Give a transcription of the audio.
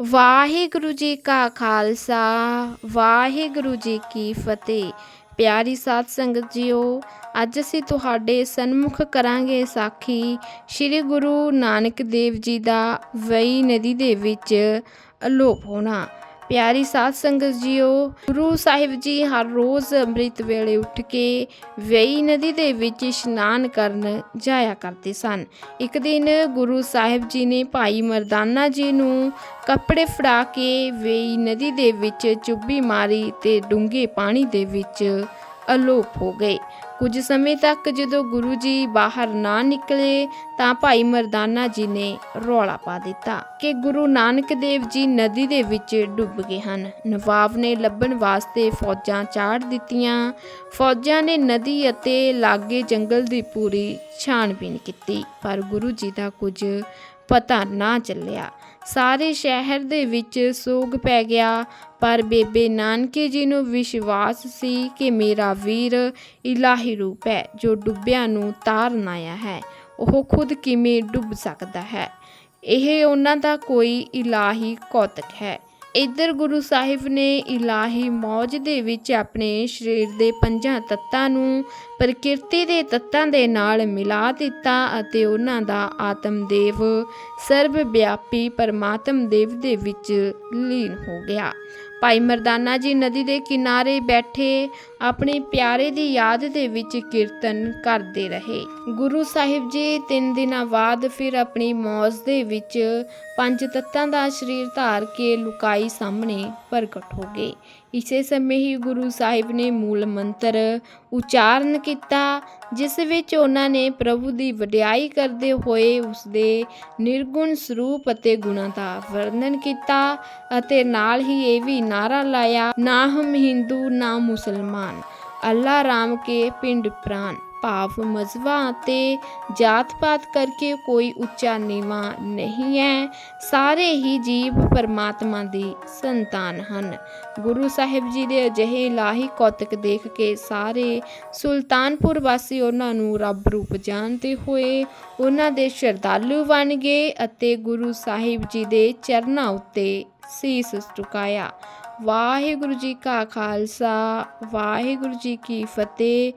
ਵਾਹਿਗੁਰੂ ਜੀ ਕਾ ਖਾਲਸਾ, ਵਾਹਿਗੁਰੂ ਜੀ ਕੀ ਫਤਿਹ। ਪਿਆਰੀ ਸਾਧ ਸੰਗਤ ਜੀਓ, ਅੱਜ ਅਸੀਂ ਤੁਹਾਡੇ ਸਨਮੁਖ ਕਰਾਂਗੇ ਸਾਖੀ ਸ੍ਰੀ ਗੁਰੂ ਨਾਨਕ ਦੇਵ ਜੀ ਦਾ ਵਈ ਨਦੀ ਦੇ ਵਿੱਚ ਅਲੋਪ ਹੋਣਾ। ਪਿਆਰੀ ਸਾਧ ਸੰਗਤ ਜੀਓ, ਗੁਰੂ ਸਾਹਿਬ ਜੀ ਹਰ ਰੋਜ਼ ਅੰਮ੍ਰਿਤ ਵੇਲੇ ਉੱਠ ਕੇ ਵੇਈ ਨਦੀ ਦੇ ਵਿੱਚ ਇਸ਼ਨਾਨ ਕਰਨ ਜਾਇਆ ਕਰਦੇ ਸਨ। ਇੱਕ ਦਿਨ ਗੁਰੂ ਸਾਹਿਬ ਜੀ ਨੇ ਭਾਈ ਮਰਦਾਨਾ ਜੀ ਨੂੰ ਕੱਪੜੇ ਫੜਾ ਕੇ ਵੇਈ ਨਦੀ ਦੇ ਵਿੱਚ ਚੁੱਭੀ ਮਾਰੀ ਤੇ ਡੂੰਘੇ ਪਾਣੀ ਦੇ ਵਿੱਚ ਅਲੋਪ ਹੋ ਗਏ। ਕੁਝ ਸਮੇਂ ਤੱਕ ਜਦੋਂ ਗੁਰੂ ਜੀ ਬਾਹਰ ਨਾ ਨਿਕਲੇ ਤਾਂ ਭਾਈ ਮਰਦਾਨਾ ਜੀ ਨੇ ਰੌਲਾ ਪਾ ਦਿੱਤਾ ਕਿ ਗੁਰੂ ਨਾਨਕ ਦੇਵ ਜੀ ਨਦੀ ਦੇ ਵਿੱਚ ਡੁੱਬ ਗਏ ਹਨ। ਨਵਾਬ ਨੇ ਲੱਭਣ ਵਾਸਤੇ ਫੌਜਾਂ ਚਾੜ ਦਿੱਤੀਆਂ। ਫੌਜਾਂ ਨੇ ਨਦੀ ਅਤੇ ਲਾਗੇ ਜੰਗਲ ਦੀ ਪੂਰੀ ਛਾਣਬੀਣ ਕੀਤੀ। ਪਰ ਗੁਰੂ ਜੀ ਦਾ ਕੁਝ ਪਤਾ ਨਾ ਚੱਲਿਆ। ਸਾਰੇ ਸ਼ਹਿਰ ਦੇ ਵਿੱਚ ਸੋਗ ਪੈ ਗਿਆ, ਪਰ ਬੇਬੇ ਨਾਨਕੇ ਜੀ ਨੂੰ ਵਿਸ਼ਵਾਸ ਸੀ ਕਿ ਮੇਰਾ ਵੀਰ ਇਲਾਹੀ ਰੂਪ ਹੈ, ਜੋ ਡੁੱਬਿਆਂ ਨੂੰ ਤਾਰਨ ਆਇਆ ਹੈ ਉਹ ਖੁਦ ਕਿਵੇਂ ਡੁੱਬ ਸਕਦਾ ਹੈ? ਇਹ ਉਹਨਾਂ ਦਾ ਕੋਈ ਇਲਾਹੀ ਕੌਤਕ ਹੈ। ਇੱਧਰ ਗੁਰੂ ਸਾਹਿਬ ਨੇ ਇਲਾਹੀ ਮੌਜ ਦੇ ਵਿੱਚ ਆਪਣੇ ਸਰੀਰ ਦੇ ਪੰਜਾਂ ਤੱਤਾਂ ਨੂੰ ਪ੍ਰਕਿਰਤੀ ਦੇ ਤੱਤਾਂ ਦੇ ਨਾਲ ਮਿਲਾ ਦਿੱਤਾ ਅਤੇ ਉਹਨਾਂ ਦਾ ਆਤਮਦੇਵ ਸਰਬ ਵਿਆਪੀ ਪਰਮਾਤਮ ਦੇਵ ਦੇ ਵਿੱਚ ਲੀਨ ਹੋ ਗਿਆ। ਭਾਈ ਮਰਦਾਨਾ ਜੀ ਨਦੀ ਦੇ ਕਿਨਾਰੇ ਬੈਠੇ ਆਪਣੇ ਪਿਆਰੇ ਦੀ ਯਾਦ ਦੇ ਵਿੱਚ ਕੀਰਤਨ ਕਰਦੇ ਰਹੇ। ਗੁਰੂ ਸਾਹਿਬ ਜੀ ਤਿੰਨ ਦਿਨਾਂ ਬਾਅਦ ਫਿਰ ਆਪਣੀ ਮੌਜ ਦੇ ਵਿੱਚ ਪੰਜ ਤੱਤਾਂ ਦਾ ਸਰੀਰ ਧਾਰ ਕੇ ਲੁਕਾਈ ਸਾਹਮਣੇ ਪ੍ਰਗਟ ਹੋ ਗਏ। ਇਸੇ ਸਮੇਂ ਹੀ ਗੁਰੂ ਸਾਹਿਬ ਨੇ ਮੂਲ ਮੰਤਰ ਉਚਾਰਨ ਕੀਤਾ, ਜਿਸ ਵਿੱਚ ਉਹਨਾਂ ਨੇ ਪ੍ਰਭੂ ਦੀ ਵਡਿਆਈ ਕਰਦੇ ਹੋਏ ਉਸ ਦੇ ਨਿਰਗੁਣ ਸਰੂਪ ਅਤੇ ਗੁਣਾਂ ਦਾ ਵਰਣਨ ਕੀਤਾ ਅਤੇ ਨਾਲ ਹੀ ਇਹ ਵੀ ਨਾਰਾ ਲਾਇਆ ਨਾ ਹਮ ਹਿੰਦੂ ਨਾ ਮੁਸਲਮਾਨ ਅੱਲਾ ਰਾਮ ਕੇ ਪਿੰਡ ਪ੍ਰਾਨ ਭਾਵ ਮਜ਼ਹਬਾਂ ਅਤੇ ਜਾਤ-ਪਾਤ ਕਰਕੇ ਕੋਈ ਉੱਚਾ ਨੀਵਾਂ ਨਹੀਂ ਹੈ। ਸਾਰੇ ਹੀ ਜੀਵ ਪਰਮਾਤਮਾ ਦੀ ਸੰਤਾਨ ਹਨ। ਗੁਰੂ ਸਾਹਿਬ ਜੀ ਦੇ ਅਜਿਹੇ ਲਾਹੀ ਕੌਤਕ ਦੇਖ ਕੇ ਸਾਰੇ ਸੁਲਤਾਨਪੁਰ ਵਾਸੀ ਉਹਨਾਂ ਨੂੰ ਰੱਬ ਰੂਪ ਜਾਣਦੇ ਹੋਏ ਉਹਨਾਂ ਦੇ ਸ਼ਰਧਾਲੂ ਬਣ ਗਏ ਅਤੇ ਗੁਰੂ ਸਾਹਿਬ ਜੀ ਦੇ ਚਰਨਾਂ ਉੱਤੇ ਸੀਸ ਝੁਕਾਇਆ। ਵਾਹਿਗੁਰੂ ਜੀ ਕਾ ਖਾਲਸਾ, ਵਾਹਿਗੁਰੂ ਜੀ ਕੀ ਫਤਿਹ।